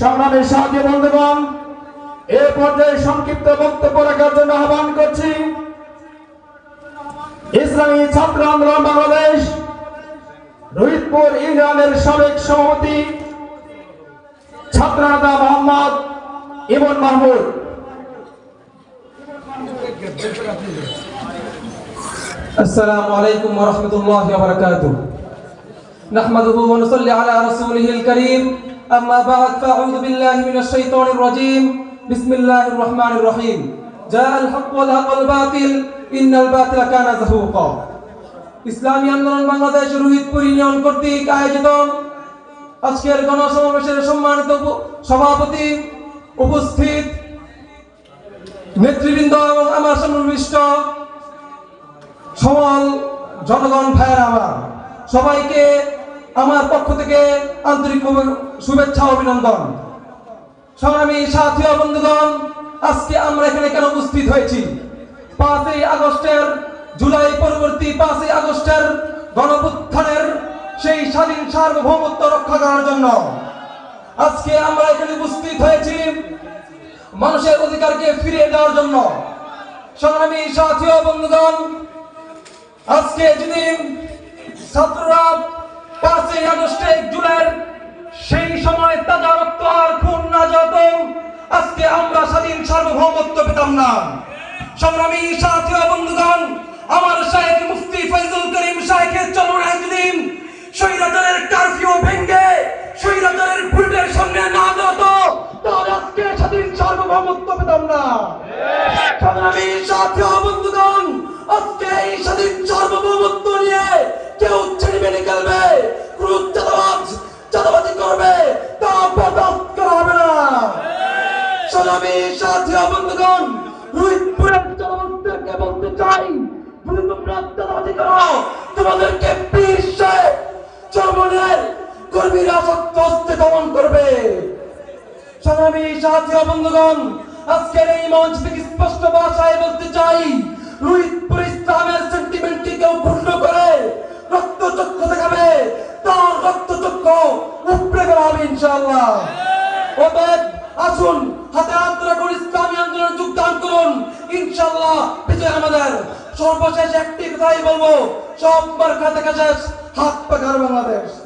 সংগ্রামের সাহায্যে বন্ধুগণ এ পর্যায়ে সংক্ষিপ্ত বক্তব্য রাখার জন্য আহ্বান করছি। ইসলামী ছাত্র আন্দোলন বাংলাদেশ, রোহিতপুর ইউনিয়নের সাবেক সভাপতি ছাত্রনেতা মোহাম্মদ ইমন মাহমুদ। আসসালামু আলাইকুম ওয়া রাহমাতুল্লাহি ওয়া বারাকাতুহু। নাহমাদুহু ওয়া নুসাল্লি আলা রাসূলিহিল কারীম। أما بعد فأعوذ بالله من الشيطان الرجيم بسم الله الرحمن الرحيم جاء الحق والحق الباطل إن الباطل كان زهوقا ইসলামী আন্দোলন বাংলাদেশ রোহিতপুর ইউনিয়ন কর্তৃক আয়োজিত আজকের গণসমাবেশের সম্মানিত উপ- সভাপতি উপস্থিত নেতৃবৃন্দ এবং আমার সন্নিবিষ্ট সমল জনগণ ভাইয়ের আমার সবাইকে আমার পক্ষ থেকে আন্তরিক শুভেচ্ছা অভিনন্দন। সংগ্রামী সাথী বন্ধুগণ, আজকে আমরা এখানে কেন উপস্থিত হয়েছি? পাঁচই আগস্টের জুলাই পরবর্তী পাঁচই আগস্টের গণপুত্থানের সেই স্বাধীন সার্বভৌমত্ব রক্ষা করার জন্য আজকে আমরা এখানে উপস্থিত হয়েছি মানুষের অধিকারকে ফিরিয়ে দেওয়ার জন্য। সংগ্রামী সাথী বন্ধুগণ, আজকে যদি ছাত্ররা পাঁচই আগস্টে জুলাইয়ের সেই সময় তাজা রক্ত আর খুন না যেত আজকে আমরা স্বাধীন সার্বভৌমত্ব পেতাম না। সংগ্রামী সাথী বন্ধুগণ, আমার শাহেখ মুফতি ফজলুল করিম শাহেখের চলনায় যদি স্বৈরাচারের কারফিউ ভেঙ্গে স্বৈরাচারের বুলেটের সামনে না যেত তাহলে আজকে স্বাধীন সার্বভৌমত্ব পেতাম না। সংগ্রামী সাথী বন্ধুগণ, আজকে এই স্বাধীন সার্বভৌমত্ব নিয়ে কেউ ছেড়ে মেনে খেলবে। ক্রুদ চাঁদাবাজ চাঁদাবাজি করবে। তা বরদাস্ত করা হবে না। সংগ্রামী সাথী বন্ধুগণ, রুইপুরের চাঁদাবাজদেরকে বলতে চাই? যদি তোমরা চাঁদাবাজি করো। তোমাদেরকে শেখ চরমনের কর্মীরা শক্ত হস্তে দমন করবে। সংগ্রামী সাথী বন্ধুগণ, আজকের এই মঞ্চ থেকে স্পষ্ট ভাষায় বলতে চাই রুহিতপুর ইসলামের সেন্টিমেন্টকে কেউ ইনশাআল্লাহ। আসুন, হাতে ইনশাআল্লাহ আমাদের। সর্বশেষ একটি কথাই বলব, সব মার্কা দেখা শেষ, হাত পাখার বাংলাদেশ।